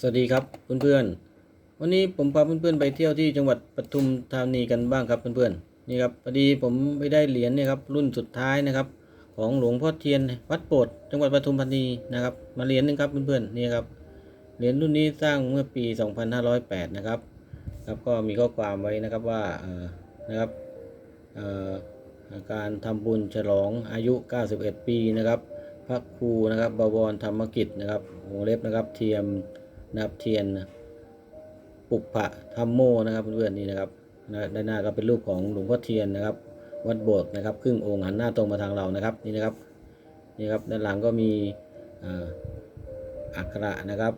สวัสดีครับเพื่อนๆ วันนี้ผมพาเพื่อนๆไปเที่ยวที่จังหวัดปทุมธานีกันบ้างครับเพื่อนๆ นี่ครับพอดีผมไปได้เหรียญเนี่ยครับรุ่นสุดท้ายนะครับของหลวงพ่อเทียนวัดโปรดจังหวัดปทุมธานีนะครับมาเหรียญหนึงครับเพื่อนๆ นี่ครับเหรียญรุ่นนี้สร้างเมื่อปี 2508 นะครับครับก็มีข้อความไว้นะครับว่าเอ่อนะครับเอ่อการทำบุญฉลองอายุ 91 ปีนะครับพระครูนะครับบวรธรรมกิจนะครับวงเล็บนะครับเทียม นะครับเทียนปุปผะธรรมโมนะครับเพื่อนๆนี่นะครับด้านหน้าก็เป็นรูปของหลวงพ่อเทียนนะครับ วัดโบสถ์นะครับครึ่งองค์หันหน้าตรงมาทางเรานะครับนี่นะครับนี่ครับด้านหลังก็มีอักขระนะครับ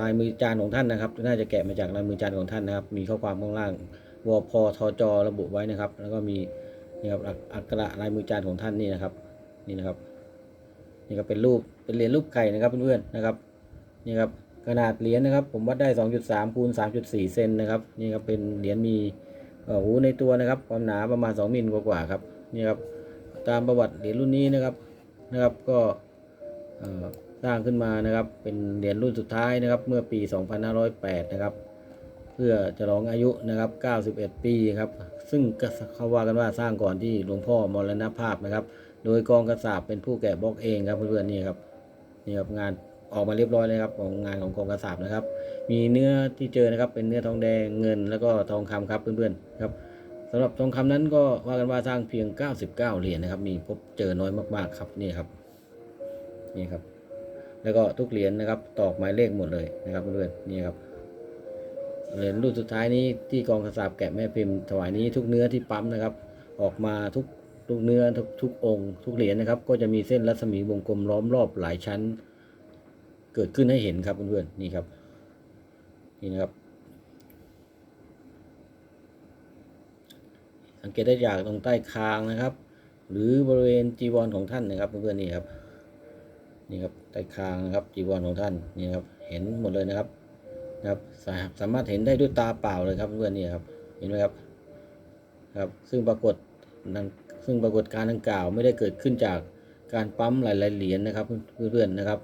ลายมือจานของท่านนะครับ น่าจะแกะมาจากลายมือจานของท่านนะครับ มีข้อความข้างล่างวพทจระบุไว้นะครับ แล้วก็มีนี่ครับอักอักขระลายมือจานของท่านนี่นะครับนี่นะครับนี่ก็เป็นรูปเป็นเหรียญรูปไก่นะครับเพื่อนๆนะครับ นี่ครับขนาดเหรียญนะครับ ผมวัดได้ 2.3คูณ3.4 เซนนะครับนี่ครับเป็นเหรียญมีหูในตัวนะครับความหนาประมาณ 2มิลกว่าๆครับนี่ครับตามประวัติเหรียญรุ่นนี้นะครับนะครับก็สร้างขึ้นมานะครับเป็นเหรียญรุ่นสุดท้ายนะครับเมื่อปี 2508 นะครับเพื่อจะรองอายุนะครับ 91 ปีครับซึ่งเขาว่ากันว่าสร้างก่อนที่หลวงพ่อมรณภาพนะครับ โดยกองกระสาบเป็นผู้แกะบล็อกเองครับเพื่อนๆนี่ครับนี่ครับงาน ออกมาเรียบร้อยเลยครับของงานของกองกระสาบนะครับ มีเนื้อที่เจอนะครับ เป็นเนื้อทองแดงเงินแล้วก็ทองคำครับเพื่อนๆครับสำหรับทองคำนั้นก็ว่ากันว่าสร้างเพียง 99 เหรียญนะครับ มีพบเจอน้อยมากๆครับนี่ครับนี่ครับ แล้วก็ทุกเหรียญนะครับ ตอกหมายเลขหมดเลยนะครับเพื่อนๆนี่ครับเหรียญรุ่นสุดท้ายนี้ที่กองกระสาบแกะแม่พิมพ์ถวายนี้ทุกเนื้อที่ปั๊มนะครับ ออกมาทุกทุกเนื้อทุกทุกองค์ ทุกเหรียญนะครับ ก็จะมีเส้นรัศมีวงกลมล้อมรอบหลายชั้น เกิดขึ้นให้เห็นครับเพื่อนๆนี่ครับนี่นะครับ สังเกตได้จากตรงใต้คางนะครับ หรือบริเวณจีวรของท่านนะครับเพื่อนๆนี่ครับนี่ครับใต้คางนะครับจีวรของท่านนี่ครับเห็นหมดเลยนะครับนะครับสามารถเห็นได้ด้วยตาเปล่าเลยครับเพื่อนๆนี่ครับเห็นไหมครับครับซึ่งปรากฏนั้นซึ่งปรากฏการณ์ดังกล่าว ไม่ได้เกิดขึ้นจากการปั๊มหลายๆเหรียญนะครับเพื่อนๆนะครับ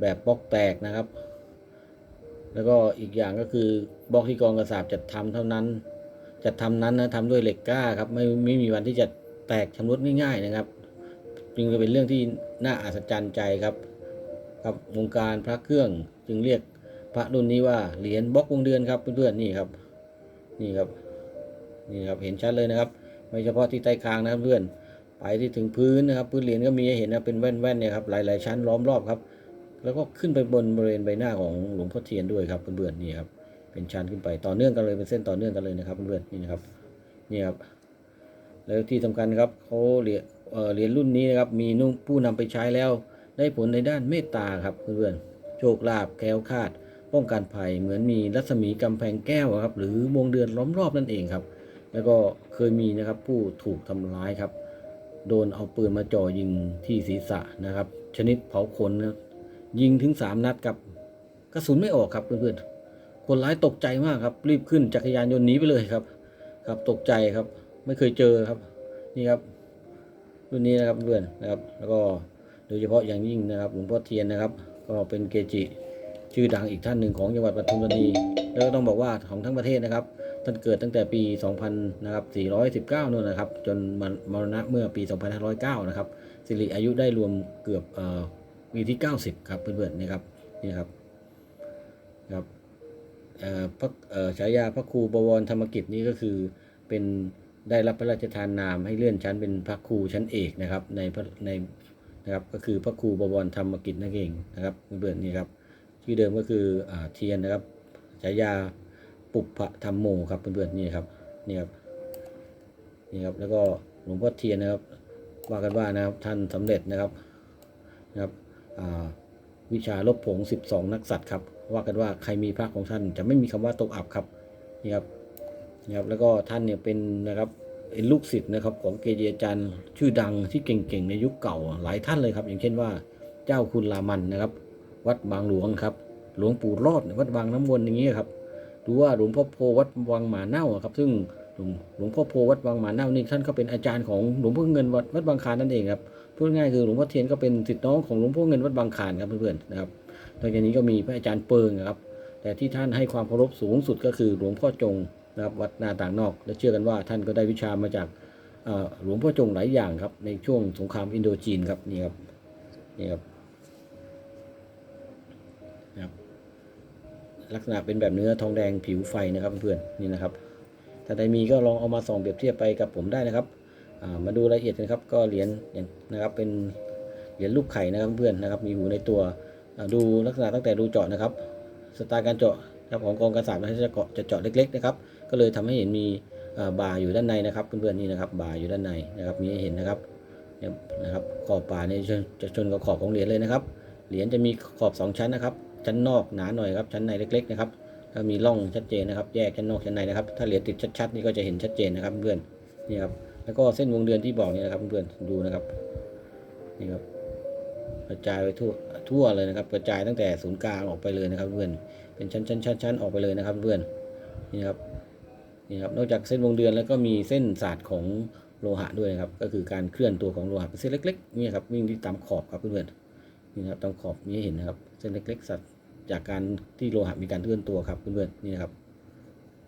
แบบบล็อกแตกนะครับ แล้วก็อีกอย่างก็คือบล็อกที่กองกระสาบจัดทำเท่านั้น จัดทำนั้นนะทำด้วยเหล็กกล้าครับไม่ไม่มีวันที่จะแตกชำรุดง่ายๆนะครับจึงจะเป็นเรื่องที่น่าอัศจรรย์ใจครับครับวงการพระเครื่องจึงเรียกพระรุ่นนี้ว่าเหรียญบล็อกวงเดือนครับเพื่อนๆนี่ครับ นี่ครับนี่ครับเห็นชัดเลยนะครับ ไม่เฉพาะที่ใต้คางนะครับเพื่อนไปที่ถึงพื้นนะครับ พื้นเหรียญก็มีให้เห็นนะเป็นแว่นๆเนี่ยครับหลายๆชั้นล้อมรอบครับ แล้วก็ขึ้นไปบนบริเวณใบหน้าของหลวงพ่อเทียนด้วยครับเพื่อนๆนี่ครับเป็นชันขึ้นไปต่อเนื่องกันเลยเป็นเส้นต่อเนื่องกันเลยนะครับเพื่อนๆนี่นะครับนี่ครับแล้วที่สำคัญครับเขาเหรียญเหรียญรุ่นนี้นะครับมีนุ่ผู้นำไปใช้แล้ว ได้ผลในด้านเมตตาครับเพื่อนๆโชคลาภแคล้วคาด ป้องกันภัยเหมือนมีรัศมีกำแพงแก้วครับหรือวงเดือนล้อมรอบนั่นเองครับ แล้วก็เคยมีนะครับผู้ถูกทำร้ายครับ โดนเอาปืนมาจ่อยิงที่ศีรษะนะครับ ชนิดเผาขนนะ ยิงถึงสามนัดครับกระสุนไม่ออกครับเพื่อนๆคนร้ายตกใจมากครับ รีบขึ้นจักรยานยนต์หนีไปเลยครับ ครับตกใจครับ ไม่เคยเจอครับ นี่ครับรุ่นนี้นะครับเพื่อนนะครับ แล้วก็โดยเฉพาะอย่างยิ่งนะครับหลวงพ่อเทียนนะครับ ก็เป็นเกจิชื่อดังอีกท่านหนึ่งของจังหวัดปทุมธานี แล้วก็ต้องบอกว่าของทั้งประเทศนะครับท่านเกิดตั้งแต่ปี 2000นะครับ419นู่นนะครับ จนมรณะเมื่อปี 2509 นะครับสิริอายุได้รวมเกือบ เอ่อปีที่ 90 ครับเพื่อนๆนี่ครับนี่ครับครับอ่อพระเออฉายาพระครูบวรธรรมกิจนี่ก็คือเป็นได้รับพระราชทานนามให้เลื่อนชั้นเป็นพระครูชั้นเอกนะครับในพระในนะครับก็คือพระครูบวรธรรมกิจนั่นเองนะครับเพื่อนๆนี่ครับชื่อเดิมก็คืออาเทียนนะครับฉายาปุปผะธรรมโมครับเพื่อนๆนี่ครับนี่ครับนี่ครับแล้วก็หลวงพ่อเทียนนะครับว่ากันว่านะครับท่านสำเร็จนะครับนะครับ วิชาลบผง 12 นักสัตว์ครับว่ากันว่าใครมีพระของท่านจะไม่มีคำว่าตกอับครับนี่ครับนี่ครับแล้วก็ท่านเนี่ยเป็นนะครับเป็นลูกศิษย์นะครับของเกจิอาจารย์ชื่อดังที่เก่งๆในยุคเก่าหลายท่านเลยครับ อย่างเช่นว่าเจ้าคุณลามันนะครับ วัดบางหลวงครับ หลวงปู่รอดวัดบางน้ำวนอย่างนี้ครับหรือว่าหลวงพ่อโพวัดวังหมาเน่าครับ ซึ่งหลวงหลวงพ่อโพวัดวังหมาเน่านี่ท่านก็เป็นอาจารย์ของหลวงพ่อเงินวัดวัดบางคานนั่นเองครับ พูดง่ายคือหลวงพ่อเทียนก็เป็นศิษย์น้องของหลวงพ่อเงินวัดบางคลานครับเพื่อนๆนะครับนอกจากนี้ก็มีพระอาจารย์เปิงครับ แต่ที่ท่านให้ความเคารพสูงสุดก็คือหลวงพ่อจงนะครับวัดนาต่างนอก และเชื่อกันว่าท่านก็ได้วิชามาจากหลวงพ่อจงหลายอย่างครับ ในช่วงสงครามอินโดจีนครับนี่ครับนี่ครับนะครับ ลักษณะเป็นแบบเนื้อทองแดงผิวไฟนะครับเพื่อนๆนี่นะครับ ถ้าใดมีก็ลองเอามาส่องเปรียบเทียบไปกับผมได้นะครับ มาดูรายละเอียดกันครับก็เหรียญนะครับเป็นเหรียญรูปไข่นะครับเพื่อนนะครับมีหูในตัวดูลักษณะตั้งแต่ดูเจาะนะครับ สไตล์การเจาะครับของกองกระสาบนะจะเจาะจะเจาะเล็กๆนะครับก็เลยทำให้เห็นมีบาอยู่ด้านในนะครับเพื่อนๆนี่นะครับบาอยู่ด้านในนะครับมีให้เห็นนะครับนี่นะครับขอบป่าเนี่ยจะชนกับขอบของเหรียญเลยนะครับ เหรียญจะมีขอบสองชั้นนะครับ ชั้นนอกหนาหน่อยครับชั้นในเล็ก ๆ นะครับถ้ามีร่องชัดเจนนะครับ แยกชั้นนอกชั้นในนะครับ ถ้าเหรียญติดชัดๆนี่ก็จะเห็นชัดเจนนะครับเพื่อนนี่ครับ แล้วก็เส้นวงเดือนที่บอกนี่นะครับเพื่อนดูนะครับนี่ครับกระจายไปทั่วทั่วเลยนะครับ กระจายตั้งแต่ศูนย์กลางออกไปเลยนะครับเพื่อนเป็นชั้นชั้นชั้นชั้นออกไปเลยนะครับเพื่อนนี่ครับนี่ครับนอกจากเส้นวงเดือนแล้วก็มีเส้นศาสตร์ของโลหะด้วยนะครับ ก็คือการเคลื่อนตัวของโลหะเป็นเส้นเล็กๆนี่ครับวิ่งที่ตามขอบครับเพื่อนๆนี่ครับตามขอบนี้เห็นนะครับ เส้นเล็กๆสัตว์จากการที่โลหะมีการเคลื่อนตัวครับเพื่อนๆนี่นะครับ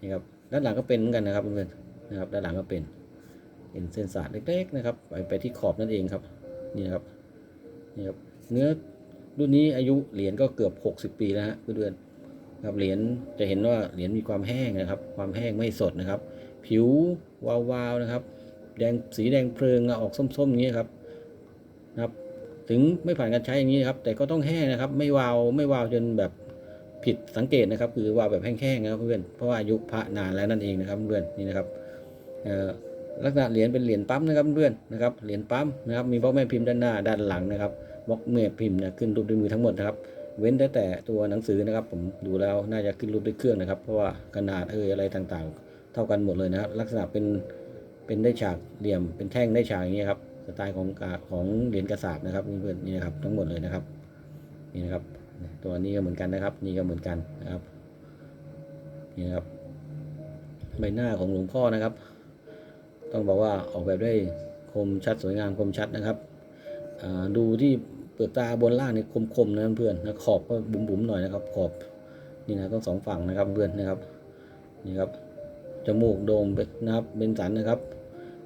นี่ครับด้านหลังก็เป็นเหมือนกันนะครับเพื่อนๆนะครับด้านหลังก็เป็น เป็นเส้นสาดเล็กๆนะครับไปไปที่ขอบนั่นเองครับนี่นะครับนี่ครับเนื้อรุ่นนี้อายุเหรียญก็เกือบ 60 ปีแล้วฮะเพื่อนๆครับเหรียญจะเห็นว่าเหรียญมีความแห้งนะครับ ความแห้งไม่สดนะครับ ผิววาวๆนะครับ แดงสีแดงเพลิงอออกส้มๆอย่างนี้ครับนะครับ ถึงไม่ผ่านการใช้อย่างนี้ครับ แต่ก็ต้องแห้งนะครับ ไม่วาวไม่วาวจนแบบผิดสังเกตนะครับ คือวาวแบบแห้งๆนะครับเพื่อนเพราะว่าอายุพระนานแล้วนั่นเองนะครับเพื่อนนี่นะครับเอ่อ ลักษณะเหรียญเป็นเหรียญปั๊มนะครับเพื่อนนะครับเหรียญปั๊มนะครับมีบล็อกแม่พิมพ์ด้านหน้าด้านหลังนะครับบล็อกแม่พิมพ์เนี่ยขึ้นรูปด้วยมือทั้งหมดนะครับเว้นแต่แต่ตัวหนังสือนะครับ ผมดูแล้วน่าจะขึ้นรูปด้วยเครื่องนะครับ เพราะว่าขนาดเอยอะไรต่างๆ เท่ากันหมดเลยนะครับลักษณะเป็นเป็นได้ฉากเหลี่ยมเป็นแท่งได้ฉากอย่างนี้ครับสไตล์ของของเหรียญกระสาบนะครับเพื่อนนี่นะครับทั้งหมดเลยนะครับนี่นะครับ ตัวนี้ก็เหมือนกันนะครับ นี่ก็เหมือนกันนะครับนี่นะครับใบหน้าของหลวงพ่อนะครับ ต้องบอกว่าออกแบบได้คมชัดสวยงามคมชัดนะครับดูที่เปลือกตาบนล่างเนี่ยคมๆนะเพื่อนนะขอบก็บุ๋มๆหน่อยนะครับ ขอบนี่นะต้องสองฝั่งนะครับเพื่อนนะครับนี่ครับจมูกโด่งเป็นนะครับเป็นสันนะครับ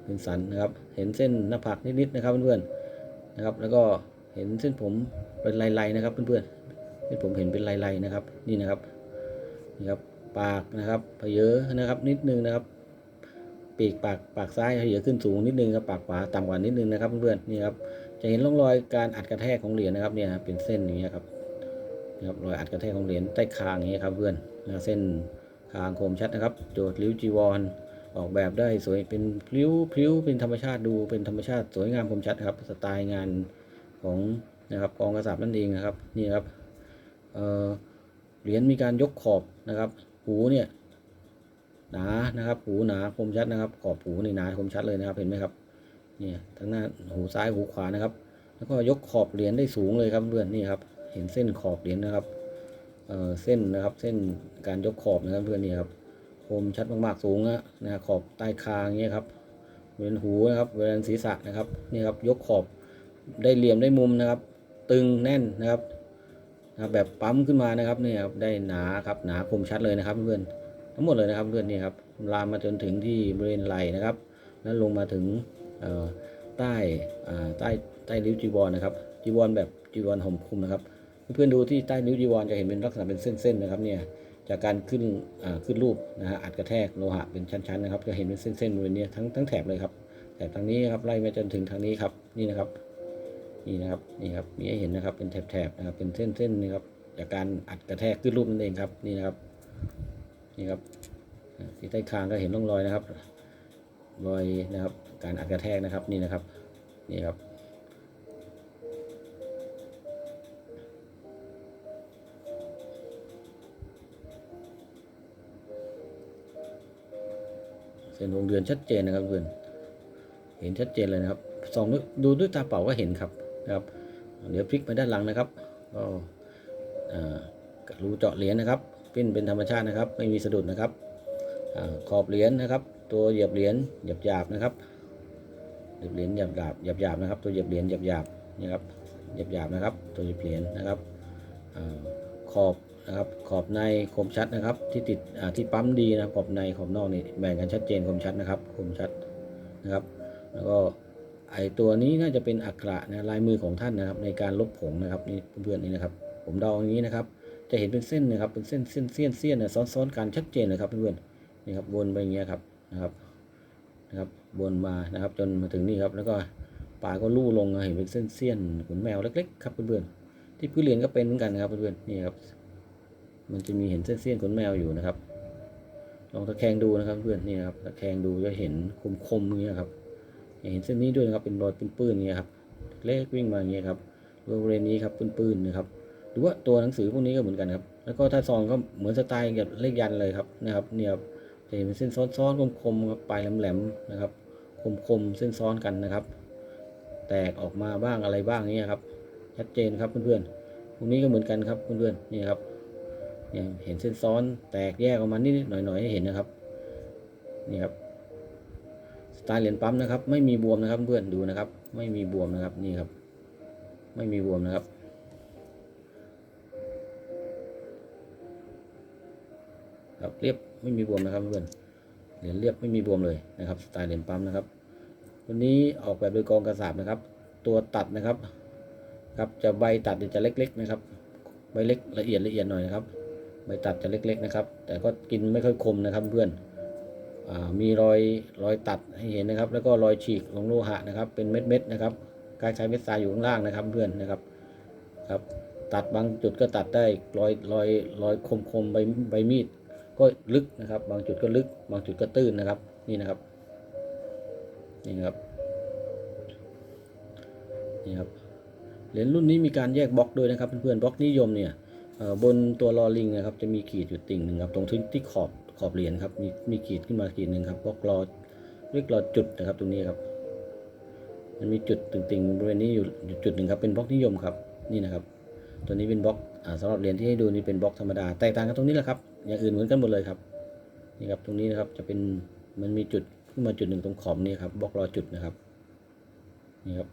เป็นสันนะครับ เห็นเส้นหน้าผากนิดๆนะครับเพื่อนๆนะครับ แล้วก็เห็นเส้นผมเป็นลายๆนะครับเพื่อนๆเส้นผมเห็นเป็นลายๆนะครับ นี่นะครับนี่ครับปากนะครับเพเยอะนะครับนิดนึงนะครับ ปีกปากปากซ้ายเพเยอะขึ้นสูงนิดนึงครับปากขวาต่ำกว่านิดนึงนะครับเพื่อนๆนี่ครับจะเห็นร่องรอยการอัดกระแทกของเหรียญนะครับเนี่ยเป็นเส้นอย่างเงี้ยครับนะครับรอยอัดกระแทกของเหรียญใต้คางอย่างเงี้ยครับเพื่อนนะเส้นคางคมชัดนะครับ โจทย์ริ้วจีวรออกแบบได้สวยเป็นพลิ้วพลิ้วเป็นธรรมชาติดูเป็นธรรมชาติสวยงามคมชัดครับสไตล์งานของนะครับกองกระสับนั่นเองนะครับนี่ครับเหรียญมีการยกขอบนะครับหูเนี่ย หนานะครับหูหนาคมชัดนะครับ ขอบหูนี่หนาคมชัดเลยนะครับเห็นไหมครับเนี่ยทั้งหน้าหูซ้ายหูขวานะครับ แล้วก็ยกขอบเหรียญได้สูงเลยครับเพื่อนนี่ครับ เห็นเส้นขอบเหรียญนะครับเอ่อเส้นนะครับเส้นการยกขอบนะครับเพื่อนนี่ครับคมชัดมากๆสูงนะนะขอบใต้คางเงี้ยครับเวียนหูนะครับเวียนศีรษะนะครับนี่ครับยกขอบได้เหลี่ยมได้มุมนะครับ ตึงแน่นนะครับนะแบบปั๊มขึ้นมานะครับนี่ครับได้หนาครับหนาคมชัดเลยนะครับเพื่อน ทั้งหมดเลยนะครับเพื่อนนี่ครับลามมาจนถึงที่บริเวณไหล่นะครับ แล้วลงมาถึงใต้ใต้ใต้ริ้วจีวรนะครับจีวรแบบจีวรห่มคลุมนะครับเพื่อนๆดูที่ใต้นิ้วจีวรจะเห็นเป็นลักษณะเป็นเส้นๆนะครับเนี่ยจากการขึ้นขึ้นรูปนะฮะอัดกระแทกโลหะเป็นชั้นๆนะครับจะเห็นเป็นเส้นๆบริเวณนี้ทั้งทั้งแถบเลยครับแถบทางนี้ครับไล่มาจนถึงทางนี้ครับนี่นะครับนี่นะครับนี่ครับมีให้เห็นนะครับเป็นแถบๆนะครับเป็นเส้นๆนะครับจากการอัดกระแทกขึ้นรูปนั่นเองครับนี่นะครับ นี่ครับที่ใต้คางก็เห็นร่องรอยนะครับ รอยนะครับ การอัดกระแทกนะครับนี่นะครับ นี่ครับ เส้นวงเดือนชัดเจนนะครับเพื่อนเห็นชัดเจนเลยนะครับส่องดูด้วยตาเปล่าก็เห็นครับนะครับ เดี๋ยวพลิกไปด้านหลังนะครับก็รูเจาะเหรียญนะครับ ปิ้นเป็นธรรมชาตินะครับ ไม่มีสะดุดนะครับอขอบเหรียญนะครับ ตัวเหยียบเหรียญหยาบหยาบนะครับเหยียบเหรียญหยาบหยาบหยาบหยาบนะครับ ตัวเหยียบเหรียญหยาบหยาบนี่ครับหยาบหยาบนะครับ ตัวเหยียบเหรียญนะครับอขอบนะครับขอบในคมชัดนะครับ ที่ติดที่ปั๊มดีนะครับขอบในขอบนอกนี่แบ่งกันชัดเจนคมชัดนะครับคมชัดนะครับ แล้วก็ไอตัวนี้น่าจะเป็นอักระนะลายมือของท่านนะครับ ในการลบผงนะครับนี่เพื่อนๆนี่นะครับ ผมเดาอย่างนี้นะครับ จะเห็นเป็นเส้นนะครับ เป็นเส้นเส้นเสี้ยนเสี้ยนเนี่ยซ้อนๆกันชัดเจนเลยครับเพื่อนๆนี่ครับวนไปอย่างเงี้ยครับนะครับนะครับวนมานะครับจนมาถึงนี่ครับ แล้วก็ปลาก็ลู่ลงเห็นเป็นเส้นเสี้ยนขนแมวเล็กๆครับเพื่อนๆที่พื้นเรียนก็เป็นเหมือนกันนะครับเพื่อนๆนี่ครับ มันจะมีเห็นเส้นเสี้ยนขนแมวอยู่นะครับ ลองตะแคงดูนะครับเพื่อนนี่ครับตะแคงดูจะเห็นคมๆอย่างเงี้ยครับเห็นเส้นนี้ด้วยนะครับเป็นรอยปื้นๆอย่างเงี้ยครับเล็กวิ่งมาอย่างเงี้ยครับบริเวณนี้ครับปื้นๆนะครับ หรือว่าตัวหนังสือพวกนี้ก็เหมือนกันครับ แล้วก็ถ้าซองก็เหมือนสไตล์กับเลขยันเลยครับนะครับ เนี่ยครับจะเห็นเป็นเส้นซ้อนๆคมๆครับปลายแหลมๆนะครับ คมๆเส้นซ้อนกันนะครับ แตกออกมาบ้างอะไรบ้างนี่ครับชัดเจนครับเพื่อนๆพวกนี้ก็เหมือนกันครับเพื่อนๆนี่ครับเนี่ยเห็นเส้นซ้อนแตกแยกออกมานิดๆหน่อยๆให้เห็นนะครับนี่ครับสไตล์เหรียญปั๊มนะครับ ไม่มีบวมนะครับเพื่อนดูนะครับ ไม่มีบวมนะครับนี่ครับ ไม่มีบวมนะครับ ครับเรียบไม่มีบวมนะครับเพื่อนเหรียญเรียบไม่มีบวมเลยนะครับสไตล์เหรียญปั๊มนะครับวันนี้ออกแบบโดยกองกระสาบนะครับ ตัวตัดนะครับครับจะใบตัดจะเล็ก ๆ นะครับ ใบเล็กละเอียดละเอียดหน่อยนะครับ ใบตัดจะเล็ก ๆ นะครับ แต่ก็กินไม่ค่อยคมนะครับเพื่อนมีรอยรอยตัดให้เห็นนะครับ แล้วก็รอยฉีกของโลหะนะครับ เป็นเม็ดๆนะครับคล้ายๆเม็ดทรายอยู่ข้างล่างนะครับเพื่อนนะครับครับ ตัดบางจุดก็ตัดได้รอยรอยรอยคมๆใบใบมีด ก็ลึกนะครับ บางจุดก็ลึก บางจุดก็ตื้นนะครับ นี่นะครับ นี่นะครับ นี่ครับ เหรียญรุ่นนี้มีการแยกบล็อกด้วยนะครับ เพื่อนๆ บล็อกนิยมเนี่ยบนตัวลอลิงนะครับ จะมีขีดอยู่ติ่งหนึ่งครับ ตรงที่ที่ขอบขอบเหรียญครับ มีมีขีดขึ้นมาขีดหนึ่งครับ บล็อกรอเรียกรอจุดนะครับ ตรงนี้ครับ มันมีจุดติ่งๆบริเวณนี้อยู่จุดหนึ่งครับ เป็นบล็อกนิยมครับ นี่นะครับ ตัวนี้เป็นบล็อกอ่าสำหรับเหรียญที่ให้ดูนี่เป็นบล็อกธรรมดา แตกต่างกันตรงนี้แหละครับ อย่างอื่นเหมือนกันหมดเลยครับนี่ครับตรงนี้นะครับจะเป็นมันมีจุดขึ้นมาจุดหนึ่งตรงขอบนี่ครับบล็อกรอจุดนะครับนี่ครับ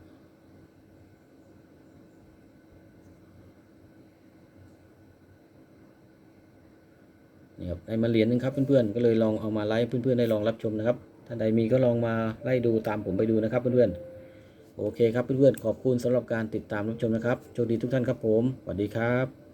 นี่ครับได้มาเหรียญหนึงครับเพื่อนๆก็เลยลองเอามาไลฟ์เพื่อนๆได้ลองรับชมนะครับท่านใดมีก็ลองมาไล่ดูตามผมไปดูนะครับเพื่อนๆโอเคครับเพื่อนๆขอบคุณสำหรับการติดตามรับชมนะครับโชคดีทุกท่านครับผมสวัสดีครับ